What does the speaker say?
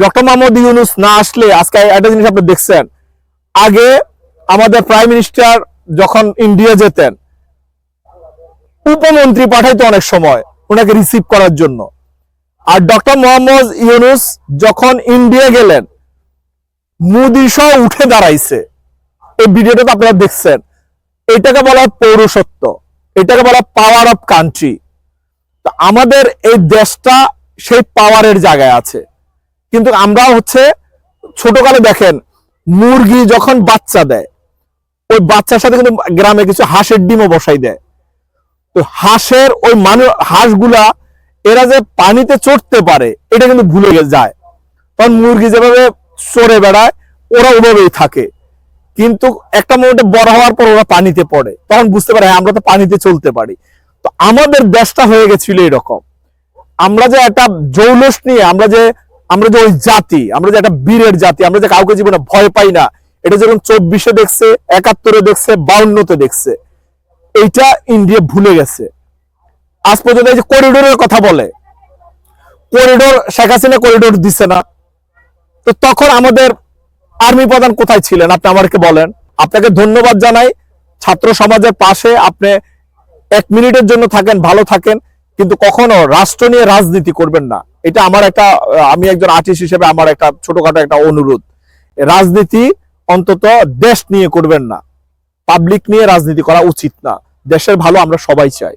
Doctor Mohammad Yunus না আসলে আজকে একটা জিনিস আপনি দেখছেন। আগে আমাদের প্রাইম মিনিস্টার যখন ইন্ডিয়া যেতেন, উপমন্ত্রী পাঠাইতো অনেক সময় ওনাকে রিসিভ করার জন্য। আর ডক্টর মোহাম্মদ ইউনুস যখন ইন্ডিয়া গেলেন, মোদি সহ উঠে দাঁড়াইছে। এই ভিডিওটা তো আপনারা দেখছেন। এটাকে বলা হয় পৌরসত্ব এটাকে বলা পাওয়ার অফ কান্ট্রি তো আমাদের এই দেশটা সেই পাওয়ারের জায়গায় আছে। কিন্তু আমরা হচ্ছে ছোটকালে দেখেন মুরগি যখন বাচ্চা দেয় ওই বাচ্চার সাথে কিন্তু গ্রামে কিছু হাঁসের ডিমও বসাই দেয়। তো হাঁসের ওই মানুষ হাঁসগুলা এরা যে পানিতে চড়তে পারে এটা কিন্তু ভুলে যায়। তখন মুরগি যেভাবে চড়ে বেড়ায় ওরা ওভাবেই থাকে। কিন্তু একটা মোমেন্টে বড় হওয়ার পর ওরা পানিতে পড়ে। তখন বুঝতে পারে হ্যাঁ, আমরা তো পানিতে চলতে পারি। তো আমাদের দেশটা হয়ে গেছিল এরকম। আমরা যে একটা জৌলস নিয়ে আমরা যে আমরা যে ওই জাতি, আমরা যে একটা বীরের জাতি, আমরা যে কাউকে জীবনে ভয় পাই না, এটা যখন চব্বিশে দেখছে, একাত্তরে দেখছে, বাউন্নতে দেখছে, এইটা ইন্ডিয়া ভুলে গেছে। আজ পর্যন্ত এই যে করিডোরের কথা বলে, করিডোর, শেখ হাসিনা করিডোর দিছে না। তো তখন আমাদের আর্মি প্রধান কোথায় ছিলেন, আপনি আমাকে বলেন। আপনাকে ধন্যবাদ জানাই। ছাত্র সমাজের পাশে আপনি এক মিনিটের জন্য থাকেন, ভালো থাকেন, কিন্তু কখনো রাষ্ট্র নিয়ে রাজনীতি করবেন না। এটা আমার একটা আমি একজন আর্টিস্ট হিসেবে আমার একটা ছোটখাটো একটা অনুরোধ। রাজনীতি অন্তত দেশ নিয়ে করবেন না। পাবলিক নিয়ে রাজনীতি করা উচিত না। দেশের ভালো আমরা সবাই চাই।